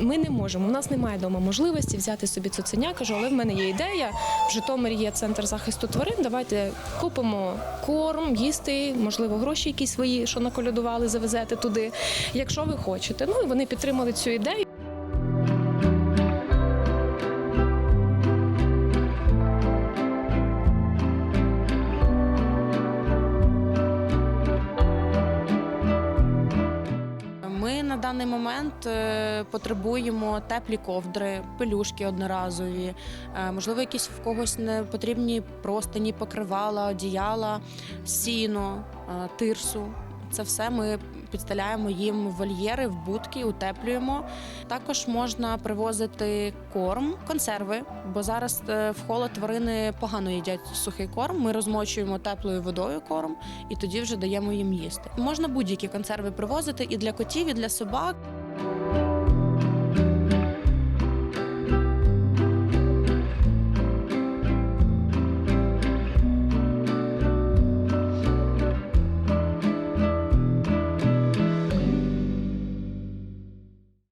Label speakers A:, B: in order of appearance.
A: ми не можемо. У нас немає вдома можливості взяти собі цуценя. Кажу, але в мене є ідея. В Житомирі є центр захисту тварин. Давайте купимо корм, їсти, можливо, гроші якісь свої, що наколядували, завезете туди, якщо ви хочете. Ну і вони підтримали цю ідею.
B: На даний момент е, потребуємо теплі ковдри, пелюшки одноразові, е, можливо, якісь в когось не потрібні простині, покривала, одіяла, сіно, е, тирсу. Це все ми підстеляємо їм вольєри, в будки, утеплюємо. Також можна привозити корм, консерви, бо зараз е, в холод тварини погано їдять сухий корм. Ми розмочуємо теплою водою корм і тоді вже даємо їм їсти. Можна будь-які консерви привозити і для котів, і для собак.